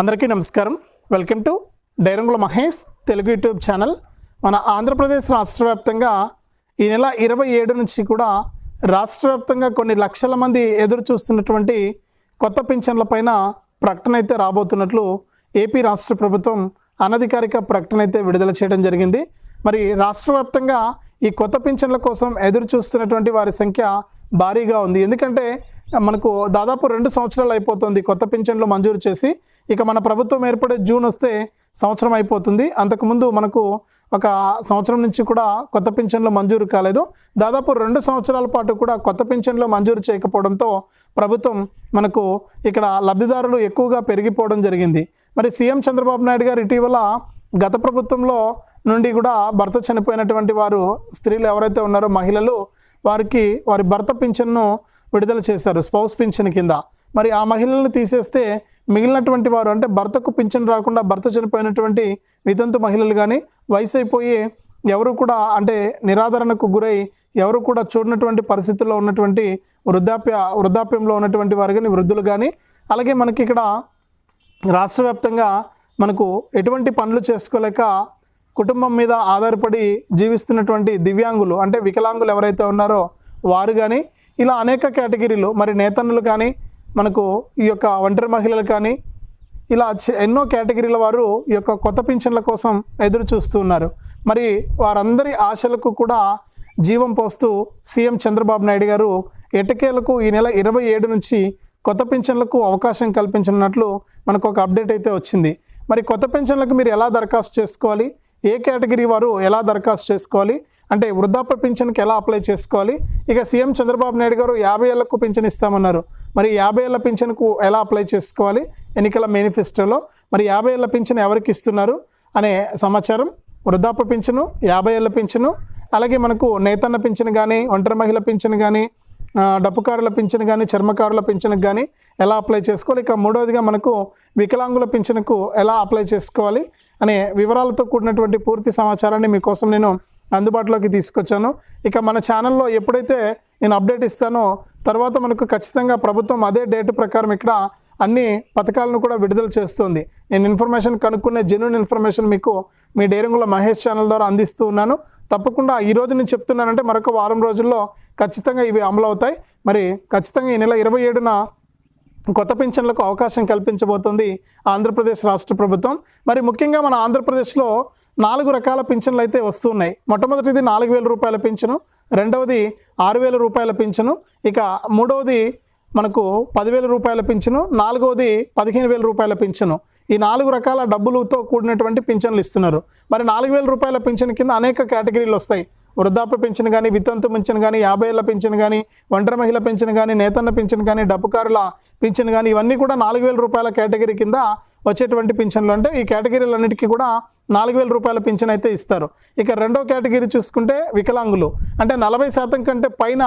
అందరికీ నమస్కారం. Welcome to డైరంగుల Mahesh Telugu YouTube channel. మన ఆంధ్రప్రదేశ్ రాష్ట్ర వ్యాప్తంగా ఈ నెల ఇరవై ఏడు నుంచి కూడా రాష్ట్ర వ్యాప్తంగా కొన్ని లక్షల మంది ఎదురు చూస్తున్నటువంటి కొత్త పింఛన్లపైన ప్రకటన అయితే రాబోతున్నట్లు ఏపీ రాష్ట్ర ప్రభుత్వం అనధికారిక ప్రకటన అయితే విడుదల చేయడం జరిగింది. మరి రాష్ట్ర వ్యాప్తంగా ఈ కొత్త పింఛన్ల కోసం ఎదురు చూస్తున్నటువంటి వారి సంఖ్య భారీగా ఉంది. ఎందుకంటే మనకు దాదాపు రెండు సంవత్సరాలు అయిపోతుంది కొత్త పింఛన్లు మంజూరు చేసి. ఇక మన ప్రభుత్వం ఏర్పడే జూన్ వస్తే సంవత్సరం అయిపోతుంది. అంతకుముందు మనకు ఒక సంవత్సరం నుంచి కూడా కొత్త పింఛన్లు మంజూరు కాలేదు. దాదాపు రెండు సంవత్సరాల పాటు కూడా కొత్త పింఛన్లు మంజూరు చేయకపోవడంతో ప్రభుత్వం మనకు ఇక్కడ లబ్ధిదారులు ఎక్కువగా పెరిగిపోవడం జరిగింది. మరి సీఎం చంద్రబాబు నాయుడు గారు ఇటీవల గత ప్రభుత్వంలో నుండి కూడా భర్త చనిపోయినటువంటి వారు స్త్రీలు ఎవరైతే ఉన్నారో మహిళలు వారికి వారి భర్త పింఛన్ను విడుదల చేశారు స్పౌస్ పింఛన్ కింద. మరి ఆ మహిళలను తీసేస్తే మిగిలినటువంటి వారు అంటే భర్తకు పింఛన్ రాకుండా భర్త చనిపోయినటువంటి వితంతు మహిళలు కానీ వయసు అయిపోయి ఎవరు కూడా అంటే నిరాదరణకు గురై ఎవరు కూడా చూడనటువంటి పరిస్థితుల్లో ఉన్నటువంటి వృద్ధాప్య వృద్ధాప్యంలో ఉన్నటువంటి వారు కానీ వృద్ధులు కానీ అలాగే మనకి ఇక్కడ రాష్ట్ర వ్యాప్తంగా మనకు ఎటువంటి పనులు చేసుకోలేక కుటుంబం మీద ఆధారపడి జీవిస్తున్నటువంటి దివ్యాంగులు అంటే వికలాంగులు ఎవరైతే ఉన్నారో వారు కానీ ఇలా అనేక కేటగిరీలు మరి నేతన్నులు కానీ మనకు ఈ యొక్క ఒంటరి మహిళలు కానీ ఇలా ఎన్నో కేటగిరీల వారు ఈ యొక్క కొత్త పింఛన్ల కోసం ఎదురు చూస్తూ ఉన్నారు. మరి వారందరి ఆశలకు కూడా జీవం పోస్తూ సీఎం చంద్రబాబు నాయుడు గారు ఎటకేలకు ఈ నెల ఇరవై ఏడు నుంచి కొత్త పింఛన్లకు అవకాశం కల్పించనున్నట్లు మనకు ఒక అప్డేట్ అయితే వచ్చింది. మరి కొత్త పింఛన్లకు మీరు ఎలా దరఖాస్తు చేసుకోవాలి? ఏ కేటగిరీ వారు ఎలా దరఖాస్తు చేసుకోవాలి? అంటే వృద్ధాప్య పింఛన్కి ఎలా అప్లై చేసుకోవాలి? ఇక సీఎం చంద్రబాబు నాయుడు గారు యాభై ఏళ్ళకు పింఛన్ ఇస్తామన్నారు. మరి యాభై ఏళ్ళ పింఛన్కు ఎలా అప్లై చేసుకోవాలి? ఎన్నికల మేనిఫెస్టోలో మరి యాభై ఏళ్ళ పింఛన్ ఎవరికి ఇస్తున్నారు? అనే సమాచారం. వృద్ధాప్య పింఛను యాభై ఏళ్ళ పింఛను అలాగే మనకు నేతన్న పింఛను కానీ ఒంటరి మహిళ పింఛను కానీ డప్పుకారుల పింఛను కానీ చర్మకారుల పింఛనుకు కానీ ఎలా అప్లై చేసుకోవాలి? ఇక మూడవదిగా మనకు వికలాంగుల పింఛనుకు ఎలా అప్లై చేసుకోవాలి అనే వివరాలతో కూడినటువంటి పూర్తి సమాచారాన్ని మీకోసం నేను అందుబాటులోకి తీసుకొచ్చాను. ఇక మన ఛానల్లో ఎప్పుడైతే నేను అప్డేట్ ఇస్తానో తర్వాత మనకు ఖచ్చితంగా ప్రభుత్వం అదే డేట్ ప్రకారం ఇక్కడ అన్ని పథకాలను కూడా విడుదల చేస్తుంది. నేను ఇన్ఫర్మేషన్ కనుక్కునే జెన్యున్ ఇన్ఫర్మేషన్ మీకు మీ డేరింగుల మహేష్ ఛానల్ ద్వారా అందిస్తూ ఉన్నాను. తప్పకుండా ఈ రోజు నేను చెప్తున్నానంటే మరొక వారం రోజుల్లో ఖచ్చితంగా ఇవి అమలు అవుతాయి మరి ఖచ్చితంగా ఈ నెల ఇరవై ఏడున కొత్త పింఛన్లకు అవకాశం కల్పించబోతోంది ఆంధ్రప్రదేశ్ రాష్ట్ర ప్రభుత్వం. మరి ముఖ్యంగా మన ఆంధ్రప్రదేశ్లో నాలుగు రకాల పింఛన్లు అయితే వస్తున్నాయి. మొట్టమొదటిది నాలుగు వేల రూపాయల పింఛను రెండవది ఆరు వేల రూపాయల పింఛను ఇక మూడవది మనకు పదివేల రూపాయల పింఛను నాలుగవది పదిహేను వేల రూపాయల పింఛను. ఈ నాలుగు రకాల డబ్బులతో కూడినటువంటి పింఛన్లు ఇస్తున్నారు. మరి నాలుగు వేల రూపాయల పింఛన్ కింద అనేక కేటగిరీలు వస్తాయి. వృద్ధాప్య పింఛన్ కానీ వితంతు పింఛన్ కానీ యాభై ఏళ్ళ పింఛన్ కానీ ఒంటరి మహిళ పింఛన్ కానీ నేతన్న పింఛన్ కానీ డబ్బుకారుల పింఛన్ కానీ ఇవన్నీ కూడా నాలుగు వేల రూపాయల కేటగిరీ కింద వచ్చేటువంటి పింఛన్లు. అంటే ఈ కేటగిరీలన్నిటికీ కూడా నాలుగు వేల రూపాయల పింఛన్ అయితే ఇస్తారు. ఇక రెండో కేటగిరీ చూసుకుంటే వికలాంగులు. అంటే నలభై శాతం కంటే పైన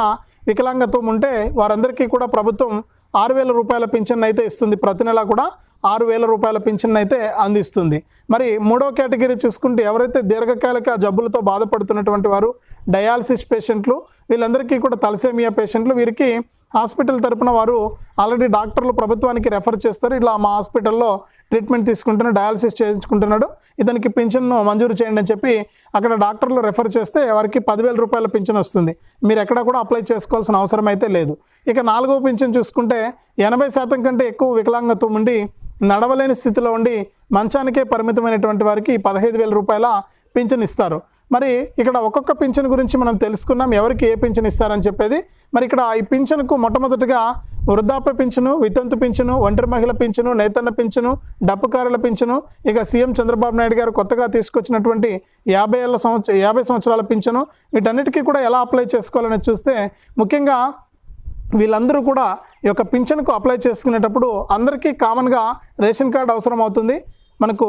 వికలాంగత్వం ఉంటే వారందరికీ కూడా ప్రభుత్వం ఆరు వేల రూపాయల పింఛన్ అయితే ఇస్తుంది. ప్రతి నెల కూడా ఆరు వేల రూపాయల పింఛన్ అయితే అందిస్తుంది. మరి మూడో కేటగిరీ చూసుకుంటే ఎవరైతే దీర్ఘకాలిక జబ్బులతో బాధపడుతున్నటువంటి వారు డయాలసిస్ పేషెంట్లు వీళ్ళందరికీ కూడా తలసేమియా పేషెంట్లు వీరికి హాస్పిటల్ తరపున వారు ఆల్రెడీ డాక్టర్లు ప్రభుత్వానికి రెఫర్ చేస్తారు. ఇలా మా హాస్పిటల్లో ట్రీట్మెంట్ తీసుకుంటున్నాడు డయాలసిస్ చేయించుకుంటున్నాడు. ఇతనికి పింఛన్ను మంజూరు చేయండి అని చెప్పి అక్కడ డాక్టర్లు రెఫర్ చేస్తే వారికి పదివేల రూపాయల పింఛన్ వస్తుంది. మీరు ఎక్కడ కూడా అప్లై చేసుకోవాల్సిన అవసరం అయితే లేదు. ఇక నాలుగో పింఛన్ చూసుకుంటే ఎనభై శాతం కంటే ఎక్కువ వికలాంగత్వం ఉండి నడవలేని స్థితిలో ఉండి మంచానికే పరిమితమైనటువంటి వారికి పదహైదు వేల రూపాయల పింఛన్ ఇస్తారు. మరి ఇక్కడ ఒక్కొక్క పింఛన్ గురించి మనం తెలుసుకున్నాం. ఎవరికి ఏ పింఛన్ ఇస్తారని చెప్పేది. మరి ఇక్కడ ఈ పింఛన్కు మొట్టమొదటిగా వృద్ధాప్య పింఛను వితంతు పింఛను ఒంటరి మహిళ పింఛను నేతన్న పింఛను డప్పుకారుల పింఛను ఇక సీఎం చంద్రబాబు నాయుడు గారు కొత్తగా తీసుకొచ్చినటువంటి యాభై ఏళ్ళ సంవత్సర యాభై సంవత్సరాల పింఛను వీటన్నిటికీ కూడా ఎలా అప్లై చేసుకోవాలని చూస్తే ముఖ్యంగా వీళ్ళందరూ కూడా ఈ యొక్క పింఛన్కు అప్లై చేసుకునేటప్పుడు అందరికీ కామన్గా రేషన్ కార్డు అవసరం అవుతుంది మనకు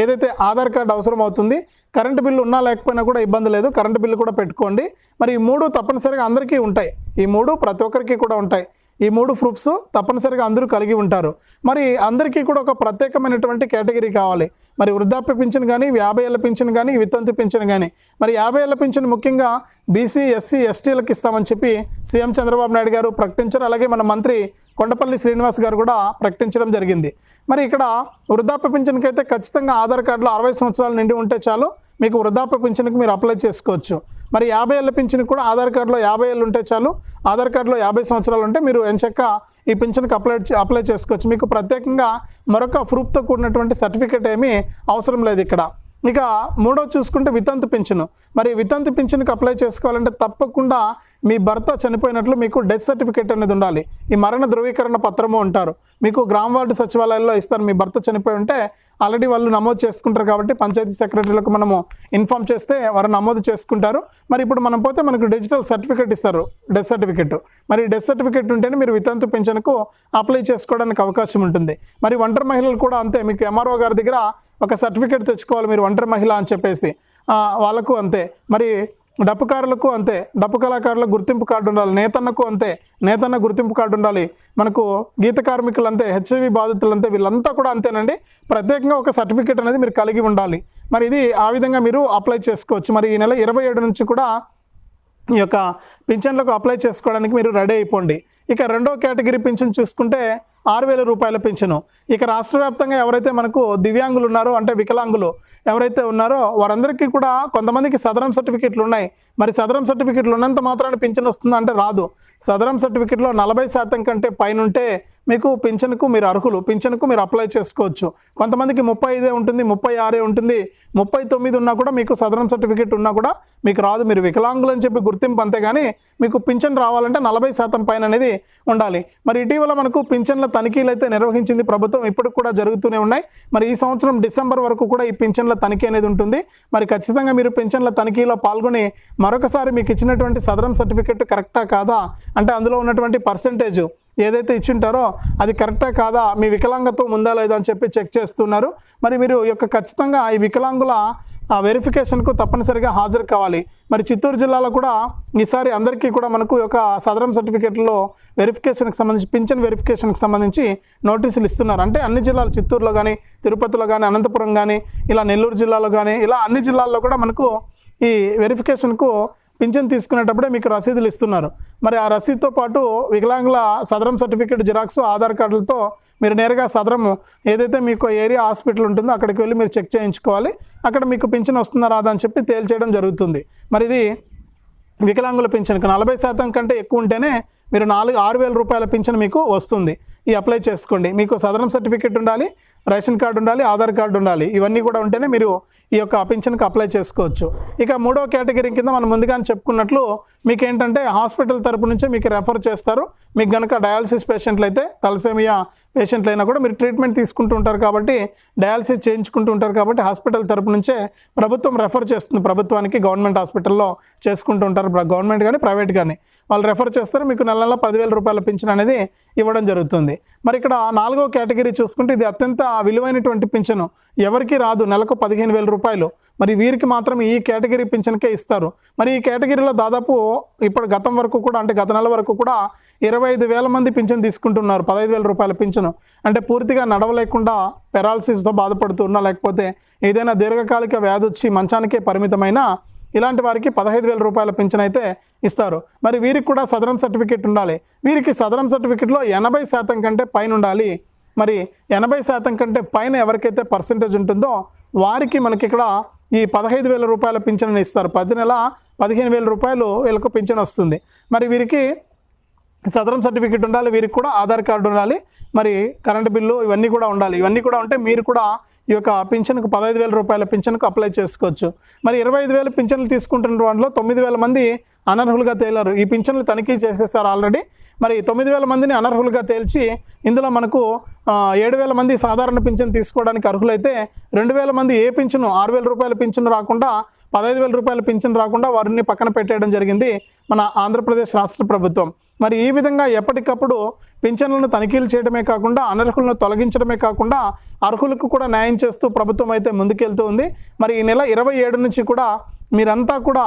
ఏదైతే ఆధార్ కార్డు అవసరం అవుతుంది కరెంటు బిల్లు ఉన్నా లేకపోయినా కూడా ఇబ్బంది లేదు. కరెంటు బిల్లు కూడా పెట్టుకోండి. మరి ఈ మూడు తప్పనిసరిగా అందరికీ ఉంటాయి. ఈ మూడు ప్రతి ఒక్కరికి కూడా ఉంటాయి. ఈ మూడు ప్రూఫ్స్ తప్పనిసరిగా అందరూ కలిగి ఉంటారు. మరి అందరికీ కూడా ఒక ప్రత్యేకమైనటువంటి కేటగిరీ కావాలి. మరి వృద్ధాప్య పింఛన్ కానీ యాభై ఏళ్ళ పింఛన్ కానీ వితంతు పింఛన్ కానీ. మరి యాభై ఏళ్ళ పింఛన్ ముఖ్యంగా బీసీ ఎస్సీ ఎస్టీలకు ఇస్తామని చెప్పి సీఎం చంద్రబాబు నాయుడు గారు ప్రకటించారు. అలాగే మన మంత్రి కొండపల్లి శ్రీనివాస్ గారు కూడా ప్రకటించడం జరిగింది. మరి ఇక్కడ వృద్ధాప్య పింఛన్కి అయితే ఖచ్చితంగా ఆధార్ కార్డులో అరవై సంవత్సరాలు నిండి ఉంటే చాలు మీకు వృద్ధాప్య పింఛన్కి మీరు అప్లై చేసుకోవచ్చు. మరి యాభై ఏళ్ళ పింఛన్కి కూడా ఆధార్ కార్డులో యాభై ఏళ్ళు ఉంటే చాలు ఆధార్ కార్డులో యాభై సంవత్సరాలు ఉంటే మీరు ఎంచక్క ఈ పింఛన్కి అప్లై చే- అప్లై చేసుకోవచ్చు. మీకు ప్రత్యేకంగా మరొక ప్రూఫ్తో కూడినటువంటి సర్టిఫికేట్ ఏమీ అవసరం లేదు ఇక్కడ. ఇక మూడో చూసుకుంటే వితంతు పింఛను. మరి వితంతు పింఛన్కి అప్లై చేసుకోవాలంటే తప్పకుండా మీ భర్త చనిపోయినట్లు మీకు డెత్ సర్టిఫికేట్ అనేది ఉండాలి. ఈ మరణ ధృవీకరణ పత్రము ఉంటారు మీకు గ్రామ వార్డు సచివాలయాల్లో ఇస్తారు మీ భర్త చనిపోయి ఉంటే ఆల్రెడీ వాళ్ళు నమోదు చేసుకుంటారు కాబట్టి పంచాయతీ సెక్రటరీలకు మనము ఇన్ఫామ్ చేస్తే వారు నమోదు చేసుకుంటారు. మరి ఇప్పుడు మనం పోతే మనకు డిజిటల్ సర్టిఫికేట్ ఇస్తారు. డెత్ సర్టిఫికేట్ మరి డెత్ సర్టిఫికేట్ ఉంటేనే మీరు వితంతు పింఛన్కు అప్లై చేసుకోవడానికి అవకాశం ఉంటుంది. మరి ఒంటరి మహిళలు కూడా అంతే. మీకు ఎంఆర్ఓ గారి దగ్గర ఒక సర్టిఫికేట్ తెచ్చుకోవాలి మీరు. ఒంటరి మహిళ అని చెప్పేసి వాళ్ళకు అంతే. మరి డప్పుకారులకు అంతే. డప్పు కళాకారులకు గుర్తింపు కార్డు ఉండాలి. నేతన్నకు అంతే. నేతన్న గుర్తింపు కార్డు ఉండాలి. మనకు గీత కార్మికులు అంతే హెచ్ఐవి బాధితులు అంతే వీళ్ళంతా కూడా అంతేనండి. ప్రత్యేకంగా ఒక సర్టిఫికేట్ అనేది మీరు కలిగి ఉండాలి. మరి ఇది ఆ విధంగా మీరు అప్లై చేసుకోవచ్చు. మరి ఈ నెల ఇరవై ఏడు నుంచి కూడా ఈ యొక్క పింఛన్లకు అప్లై చేసుకోవడానికి మీరు రెడీ అయిపోండి. ఇక రెండో కేటగిరీ పింఛన్ చూసుకుంటే ఆరు వేల రూపాయల పింఛను. ఇక రాష్ట్ర వ్యాప్తంగా ఎవరైతే మనకు దివ్యాంగులు ఉన్నారో అంటే వికలాంగులు ఎవరైతే ఉన్నారో వారందరికీ కూడా కొంతమందికి సదరం సర్టిఫికెట్లు ఉన్నాయి. మరి సదరం సర్టిఫికెట్లు ఉన్నంత మాత్రాన పింఛను వస్తుందంటే రాదు. సదరం సర్టిఫికెట్లో నలభై శాతం కంటే పైన ఉంటే మీకు పింఛన్కు మీరు అర్హులు పింఛన్కు మీరు అప్లై చేసుకోవచ్చు. కొంతమందికి ముప్పై ఐదే ఉంటుంది ముప్పై ఆరే ఉంటుంది ముప్పై తొమ్మిది ఉన్నా కూడా మీకు సదరం సర్టిఫికేట్ ఉన్నా కూడా మీకు రాదు. మీరు వికలాంగులు అని చెప్పి గుర్తింపు కానీ మీకు పింఛన్ రావాలంటే నలభై శాతం పైన అనేది ఉండాలి. మరి ఇటీవల మనకు పింఛన్ల తనిఖీలు అయితే నిర్వహించింది ప్రభుత్వం ఇప్పటికి కూడా జరుగుతూనే ఉన్నాయి. మరి ఈ సంవత్సరం డిసెంబర్ వరకు కూడా ఈ పింఛన్ల తనిఖీ అనేది ఉంటుంది. మరి ఖచ్చితంగా మీరు పింఛన్ల తనిఖీలో పాల్గొని మరొకసారి మీకు ఇచ్చినటువంటి సదరం సర్టిఫికేట్ కరెక్టా కాదా? అంటే అందులో ఉన్నటువంటి పర్సంటేజ్ ఏదైతే ఇచ్చింటారో అది కరెక్టా కాదా? మీ వికలాంగత్వం ఉందా లేదా అని చెప్పి చెక్ చేస్తున్నారు. మరి మీరు ఈ యొక్క ఖచ్చితంగా ఈ వికలాంగుల వెరిఫికేషన్కు తప్పనిసరిగా హాజరు కావాలి. మరి చిత్తూరు జిల్లాలో కూడా ఈసారి అందరికీ కూడా మనకు ఒక సదరం సర్టిఫికేట్లో వెరిఫికేషన్కి సంబంధించి పింఛన్ వెరిఫికేషన్కి సంబంధించి నోటీసులు ఇస్తున్నారు. అంటే అన్ని జిల్లాలు చిత్తూరులో కానీ తిరుపతిలో కానీ అనంతపురం కానీ ఇలా నెల్లూరు జిల్లాలో కానీ ఇలా అన్ని జిల్లాల్లో కూడా మనకు ఈ వెరిఫికేషన్కు పింఛన్ తీసుకునేటప్పుడే మీకు రసీదులు ఇస్తున్నారు. మరి ఆ రసీదుతో పాటు వికలాంగుల సదరం సర్టిఫికేట్ జిరాక్స్ ఆధార్ కార్డులతో మీరు నేరుగా సదరం ఏదైతే మీకు ఏరియా హాస్పిటల్ ఉంటుందో అక్కడికి వెళ్ళి మీరు చెక్ చేయించుకోవాలి. అక్కడ మీకు పింఛన్ వస్తుందా రాదా అని చెప్పి తేల్చేయడం జరుగుతుంది. మరి ఇది వికలాంగుల పింఛన్కి నలభై శాతం కంటే ఎక్కువ ఉంటేనే మీరు నాలుగు ఆరు వేల రూపాయల పింఛన్ మీకు వస్తుంది. ఈ అప్లై చేసుకోండి. మీకు సదరం సర్టిఫికేట్ ఉండాలి రేషన్ కార్డు ఉండాలి ఆధార్ కార్డు ఉండాలి. ఇవన్నీ కూడా ఉంటేనే మీరు ఈ యొక్క పింఛన్కి అప్లై చేసుకోవచ్చు. ఇక మూడో కేటగిరీ కింద మనం ముందుగానే చెప్పుకున్నట్లు మీకు ఏంటంటే హాస్పిటల్ తరపు నుంచే మీకు రెఫర్ చేస్తారు. మీకు కనుక డయాలసిస్ పేషెంట్లు అయితే తలసేమియా పేషెంట్లు అయినా కూడా మీరు ట్రీట్మెంట్ తీసుకుంటూ ఉంటారు కాబట్టి డయాలసిస్ చేయించుకుంటూ ఉంటారు కాబట్టి హాస్పిటల్ తరపు నుంచే ప్రభుత్వం రెఫర్ చేస్తుంది. ప్రభుత్వానికి గవర్నమెంట్ హాస్పిటల్లో చేసుకుంటూ ఉంటారు. గవర్నమెంట్ కానీ ప్రైవేట్ కానీ వాళ్ళు రెఫర్ చేస్తారు. మీకు నెల నెల పదివేల రూపాయల పింఛన్ అనేది ఇవ్వడం జరుగుతుంది. మరి ఇక్కడ నాలుగో కేటగిరీ చూసుకుంటే ఇది అత్యంత విలువైనటువంటి పింఛను. ఎవరికి రాదు నెలకు పదిహేను వేల రూపాయలు. మరి వీరికి మాత్రం ఈ కేటగిరీ పింఛన్కే ఇస్తారు. మరి ఈ కేటగిరీలో దాదాపు ఇప్పుడు గతం వరకు కూడా అంటే గత నెల వరకు కూడా ఇరవై ఐదు వేల మంది పింఛన్ తీసుకుంటున్నారు పదహైదు వేల రూపాయల పింఛను. అంటే పూర్తిగా నడవలేకుండా పెరాలసిస్తో బాధపడుతున్నా లేకపోతే ఏదైనా దీర్ఘకాలిక వ్యాధి వచ్చి మంచానికే పరిమితమైన ఇలాంటి వారికి పదహైదు వేల రూపాయల పింఛన్ అయితే ఇస్తారు. మరి వీరికి కూడా సదరం సర్టిఫికేట్ ఉండాలి. వీరికి సదరం సర్టిఫికేట్లో ఎనభై శాతం కంటే పైన ఉండాలి. మరి ఎనభై శాతం కంటే పైన ఎవరికైతే పర్సంటేజ్ ఉంటుందో వారికి మనకి ఇక్కడ ఈ పదహైదు వేల రూపాయల పింఛన్ ఇస్తారు. పది నెల పదిహేను వేల రూపాయలు వీళ్ళకు పింఛన్ వస్తుంది. మరి వీరికి సదరం సర్టిఫికేట్ ఉండాలి వీరికి కూడా ఆధార్ కార్డు ఉండాలి మరి కరెంటు బిల్లు ఇవన్నీ కూడా ఉండాలి. ఇవన్నీ కూడా ఉంటే మీరు కూడా ఈ యొక్క పింఛన్కు పదహైదు వేల రూపాయల పింఛన్కు అప్లై చేసుకోవచ్చు. మరి ఇరవై ఐదు వేల పింఛన్లు తీసుకుంటున్న వాటిలో తొమ్మిది వేల మంది అనర్హులుగా తేలారు. ఈ పింఛన్లు తనిఖీ చేసేసారు ఆల్రెడీ. మరి తొమ్మిది వేల మందిని అనర్హులుగా తేల్చి ఇందులో మనకు ఏడు వేల మంది సాధారణ పింఛన్ తీసుకోవడానికి అర్హులైతే రెండు వేల మంది ఏ పింఛను ఆరు వేల రూపాయల పింఛను రాకుండా పదహైదు వేల రూపాయల పింఛన్ రాకుండా వారిని పక్కన పెట్టేయడం జరిగింది మన ఆంధ్రప్రదేశ్ రాష్ట్ర ప్రభుత్వం. మరి ఈ విధంగా ఎప్పటికప్పుడు పింఛన్లను తనిఖీలు చేయడమే కాకుండా అనర్హులను తొలగించడమే కాకుండా అర్హులకు కూడా న్యాయం చేస్తూ ప్రభుత్వం అయితే ముందుకెళ్తూ ఉంది. మరి ఈ నెల ఇరవై ఏడు నుంచి కూడా మీరంతా కూడా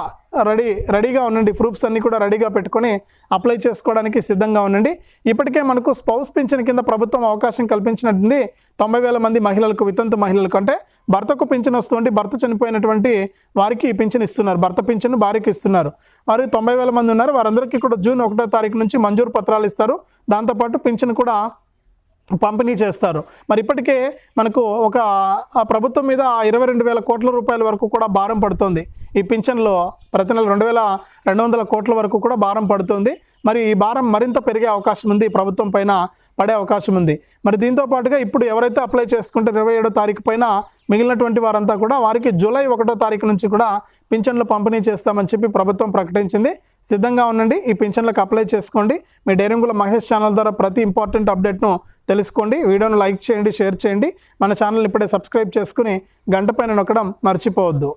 రెడీ రెడీగా ఉండండి. ప్రూఫ్స్ అన్నీ కూడా రెడీగా పెట్టుకొని అప్లై చేసుకోవడానికి సిద్ధంగా ఉండండి. ఇప్పటికే మనకు స్పౌస్ పింఛన్ కింద ప్రభుత్వం అవకాశం కల్పించినట్టుంది. తొంభై వేల మంది మహిళలకు వితంతు మహిళలకు అంటే భర్తకు పింఛన్ వస్తుంది. భర్త చనిపోయినటువంటి వారికి పింఛన్ ఇస్తున్నారు. భర్త పింఛన్ భార్యకి ఇస్తున్నారు. మరి తొంభై వేల మంది ఉన్నారు. వారందరికీ కూడా జూన్ ఒకటో తారీఖు నుంచి మంజూరు పత్రాలు ఇస్తారు. దాంతోపాటు పింఛన్ కూడా పంపిణీ చేస్తారు. మరి ఇప్పటికే మనకు ఒక ప్రభుత్వం మీద ఇరవై రెండు వేల కోట్ల రూపాయల వరకు కూడా భారం పడుతుంది. ఈ పింఛన్లో ప్రతి నెల రెండు వేల రెండు వందల కోట్ల వరకు కూడా భారం పడుతుంది. మరి ఈ భారం మరింత పెరిగే అవకాశం ఉంది. ప్రభుత్వం పైన పడే అవకాశం ఉంది. మరి దీంతో పాటుగా ఇప్పుడు ఎవరైతే అప్లై చేసుకుంటే ఇరవై ఏడో తారీఖు పైన మిగిలినటువంటి వారంతా కూడా వారికి జూలై ఒకటో తారీఖు నుంచి కూడా పింఛన్లు పంపిణీ చేస్తామని చెప్పి ప్రభుత్వం ప్రకటించింది. సిద్ధంగా ఉండండి. ఈ పింఛన్లకు అప్లై చేసుకోండి. మీ డైరింగుల మహేష్ ఛానల్ ద్వారా ప్రతి ఇంపార్టెంట్ అప్డేట్ను తెలుసుకోండి. వీడియోను లైక్ చేయండి షేర్ చేయండి. మన ఛానల్ ఇప్పుడే సబ్స్క్రైబ్ చేసుకుని గంట పైన నొక్కడం మర్చిపోవద్దు.